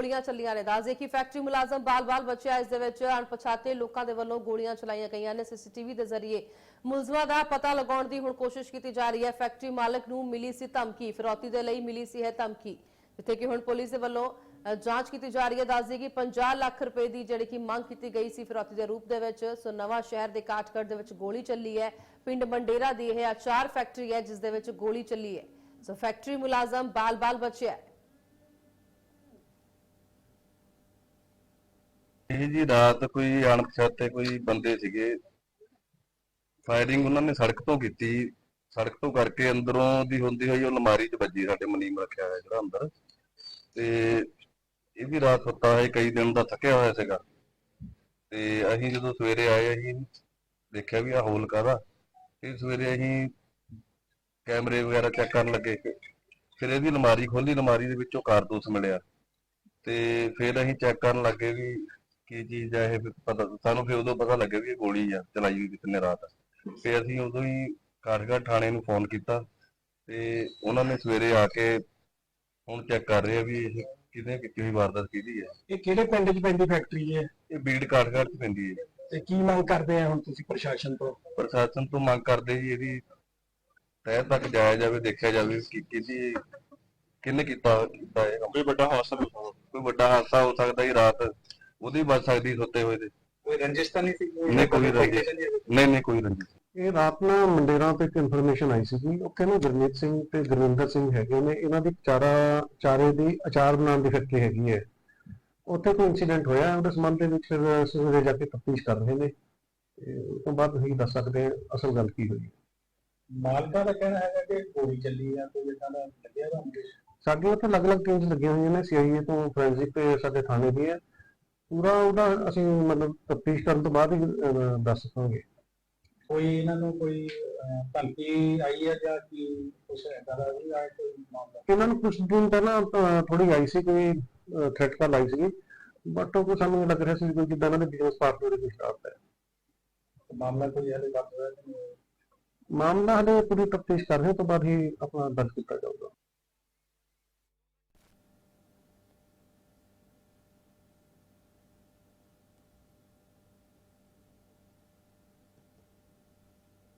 ਗੋਲੀਆਂ ਚੱਲੀਆਂ ਨੇ। ਦੱਸਦੇ ਕਿ ਫੈਕਟਰੀ ਮੁਲਾਜ਼ਮ ਬਾਲ-ਬਾਲ ਬਚਿਆ ਇਸ ਦੇ ਵਿੱਚ ਅਣਪਛਾਤੇ ਲੋਕਾਂ ਦੇ ਵੱਲੋਂ ਗੋਲੀਆਂ ਚਲਾਈਆਂ ਗਈਆਂ ਨੇ। ਸੀਸੀਟੀਵੀ ਦੇ ਜ਼ਰੀਏ ਮੁਲਜ਼ਮਾਂ ਦਾ ਪਤਾ ਲਗਾਉਣ ਦੀ ਹੁਣ ਕੋਸ਼ਿਸ਼ ਕੀਤੀ ਜਾ ਰਹੀ ਹੈ। ਫੈਕਟਰੀ ਮਾਲਕ ਨੂੰ ਮਿਲੀ ਸੀ ਧਮਕੀ। ਫਿਰੌਤੀ ਦੇ ਲਈ ਮਿਲੀ ਸੀ ਹੈ ਧਮਕੀ, ਜਿੱਥੇ ਕਿ ਹੁਣ ਪੁਲਿਸ ਦੇ ਵੱਲੋਂ ਜਾਂਚ ਕੀਤੀ ਜਾ ਰਹੀ ਹੈ। ਦੱਸਦੇ ਕਿ 50 ਲੱਖ ਰੁਪਏ ਦੀ ਜਿਹੜੀ ਕਿ ਮੰਗ ਕੀਤੀ ਗਈ ਸੀ ਫਿਰੌਤੀ ਦੇ ਰੂਪ ਦੇ ਵਿੱਚ, ਸੋ ਨਵਾਂ ਸ਼ਹਿਰ ਦੇ ਕਾਠਗੜ੍ਹ ਦੇ ਵਿੱਚ ਗੋਲੀ ਚੱਲੀ ਹੈ। ਪਿੰਡ ਮੰਡੇਰਾ ਦੀ ਇਹ ਆਚਾਰ ਫੈਕਟਰੀ ਹੈ, ਜਿਸ ਦੇ ਵਿੱਚ ਗੋਲੀ ਚੱਲੀ ਹੈ। ਸੋ ਫੈਕਟਰੀ ਮੁਲਾਜ਼ਮ ਬਾਲ-ਬਾਲ ਬਚਿਆ ਇਹ ਜੀ, ਰਾਤ ਕੋਈ ਅਣਪਛਾਤੇ ਕੋਈ ਬੰਦੇ ਸੀਗੇ। ਫਾਇਰਿੰਗ ਉਹਨਾਂ ਨੇ ਸੜਕ ਤੋਂ ਕੀਤੀ। ਸੜਕ ਤੋਂ ਕਰਕੇ ਅੰਦਰੋਂ ਦੀ ਹੁੰਦੀ ਹੋਈ ਉਹ ਅਲਮਾਰੀ 'ਚ ਵੱਜੀ, ਸਾਡੇ ਮਨੀਮ ਰੱਖਿਆ ਹੋਇਆ ਜਿਹੜਾ ਅੰਦਰ। ਤੇ ਇਹ ਵੀ ਰਾਤ ਸੁੱਤਾ ਹੈ, ਕਈ ਦਿਨ ਦਾ ਥੱਕਿਆ ਹੋਇਆ ਸੀਗਾ। ਤੇ ਅਸੀਂ ਜਦੋਂ ਸਵੇਰੇ ਆਏ, ਅਸੀਂ ਦੇਖਿਆ ਵੀ ਆ ਹੋਲ ਕਾਹਦਾ। ਫਿਰ ਸਵੇਰੇ ਅਸੀਂ ਕੈਮਰੇ ਵਗੈਰਾ ਚੈੱਕ ਕਰਨ ਲੱਗੇ। ਫਿਰ ਇਹਦੀ ਅਲਮਾਰੀ ਖੋਲੀ ਅਲਮਾਰੀ ਦੇ ਵਿੱਚੋਂ ਕਾਰਤੂਸ ਮਿਲਿਆ। ਤੇ ਫਿਰ ਅਸੀਂ ਚੈੱਕ ਕਰਨ ਲੱਗੇ ਵੀ ਕੀ ਚੀਜ਼ ਆ ਇਹ ਵੀ ਪਤਾ ਸਾਨੂੰ ਫਿਰ ਉਦੋਂ ਪਤਾ ਲੱਗਿਆ ਵੀ ਇਹ ਗੋਲੀ ਆ ਚਲਾਈ ਹੋਈ ਕਿਸੇ ਨੇ ਰਾਤ ਫਿਰ ਅਸੀਂ ਉਦੋਂ ਹੀ ਕਾਠਗੜ੍ਹ ਥਾਣੇ ਨੂੰ ਫੋਨ ਕੀਤਾ ਤੇ ਉਹਨਾਂ ਨੇ ਸਵੇਰੇ ਆ ਕੇ ਹੁਣ ਚੈੱਕ ਕਰ ਰਹੇ ਆ ਵੀ ਇਹ ਕਿਹਨੇ ਕੀਤੀ ਹੋਈ ਵਾਰਦਾਤ ਕਿਹਦੀ ਹੈ ਇਹ ਕਿਹੜੇ ਪਿੰਡ 'ਚ ਪੈਂਦੀ ਫੈਕਟਰੀ ਹੈ ਇਹ ਬੀੜ ਕਾਠਗੜ੍ਹ 'ਚ ਪੈਂਦੀ ਹੈ ਤੇ ਕੀ ਮੰਗ ਕਰਦੇ ਆ ਹੁਣ ਤੁਸੀਂ ਪ੍ਰਸ਼ਾਸਨ ਤੋਂ? ਪ੍ਰਸ਼ਾਸਨ ਤੋਂ ਮੰਗ ਕਰਦੇ ਜੀ ਇਹਦੀ ਤਹਿ ਤੱਕ ਜਾਇਆ ਜਾਵੇ ਦੇਖਿਆ ਜਾਵੇ ਕਿ ਕਿਹਦੀ ਕਿਹਨੇ ਕੀਤਾ ਕੀਤਾ ਇਹ ਕੰਮ। ਕੋਈ ਵੱਡਾ ਹਾਦਸਾ ਵੀ ਹੋ ਸਕਦਾ ਕੋਈ ਵੱਡਾ ਹਾਦਸਾ ਹੋ ਸਕਦਾ ਜੀ ਰਾਤ ਉਹਦੀ ਬਚ ਸਕਦੀ ਸੁੱਤੇ ਹੋਏ ਦੇ ਕੋਈ ਰੰਜਿਸ਼ ਤਾਂ ਨਹੀਂ ਸੀ? ਨਹੀਂ ਕੋਈ ਰੰਜਿਸ਼। ਨਹੀਂ ਨਹੀਂ ਕੋਈ ਰੰਜਿਸ਼। ਇਹ ਰਾਤ ਨੂੰ ਮੰਡੇਰਾਂ ਤੋਂ ਇੱਕ ਇਨਫੋਰਮੇਸ਼ਨ ਆਈ ਸੀਗੀ। ਉਹ ਕਹਿੰਦੇ ਗੁਰਮੀਤ ਸਿੰਘ ਤੇ ਗੁਰਵਿੰਦਰ ਸਿੰਘ ਹੈਗੇ ਨੇ। ਇਹਨਾਂ ਦੀ ਚਾਰਾ ਚਾਰੇ ਦੀ ਅਚਾਰ ਬਣਾਉਣ ਦੀ ਫੈਕਟਰੀ ਹੈਗੀ ਹੈ। ਉੱਥੇ ਕੋਈ ਇਨਸੀਡੈਂਟ ਹੋਇਆ ਉਹਦੇ ਸੰਬੰਧ ਦੇ ਵਿੱਚ ਫਿਰ ਸਵੇਰੇ ਜਾ ਕੇ ਤਫਤੀਸ਼ ਕਰ ਰਹੇ ਨੇ। ਉਸ ਤੋਂ ਬਾਅਦ ਅਸੀਂ ਦੱਸ ਸਕਦੇ ਹਾਂ ਅਸਲ ਗੱਲ ਕੀ ਹੋਈ ਮਾਲਕਾਂ ਦਾ ਕਹਿਣਾ ਹੈਗਾ ਕਿ ਗੋਲੀ ਚੱਲੀ ਆ ਕੋਈ ਇਦਾਂ ਦਾ ਲੱਗਿਆ ਤੁਹਾਨੂੰ ਸਾਡੇ ਉੱਥੇ ਅਲੱਗ-ਅਲੱਗ ਟੀਮਸ ਲੱਗੀਆਂ ਹੋਈਆਂ ਨੇ। ਸੀਆਈਏ ਤੋਂ ਫੋਰੈਂਸਿਕ ਤੇ ਸਾਡੇ ਥਾਣੇ ਦੀ ਹੈ। ਪੂਰਾ ਉਹਦਾ ਅਸੀਂ ਮਤਲਬ ਤਫਤੀਸ਼ ਕਰਨ ਤੋਂ ਬਾਅਦ ਹੀ ਅਹ, ਦੱਸ ਸਕਾਂਗੇ ਕੋਈ ਇਹਨਾਂ ਨੂੰ ਕੋਈ ਅਹ, ਧਮਕੀ ਆਈ ਹੈ ਜਾਂ ਕੀ ਕੁਛ ਇਦਾਂ ਦਾ ਵੀ ਆਇਆ ਕੋਈ ਮਾਮਲਾ? ਇਹਨਾਂ ਨੂੰ ਕੁਝ ਦਿਨ ਪਹਿਲਾਂ ਥੋੜੀ ਆਈ ਸੀ ਕੋਈ threat call I C but ਉਹ ਸਾਨੂੰ ਲੱਗ ਰਿਹਾ ਸੀ ਕੋਈ ਜਿੱਦਾਂ ਇਹਨਾਂ ਦੇ ਬਿਜ਼ਨਸ ਪਾਰਟਨਰ ਦੀ ਸ਼ਰਾਰਤ ਹੈ। ਮਾਮਲਾ ਕੋਈ ਹਲੇ ਕਿ ਨਹੀਂ? ਮਾਮਲਾ ਹਲੇ ਪੂਰੀ ਤਫਤੀਸ਼ ਕਰ ਰਹੇ ਤੋਂ ਬਾਅਦ ਹੀ ਆਪਣਾ ਦਰਜ ਕੀਤਾ ਜਾਊਗਾ।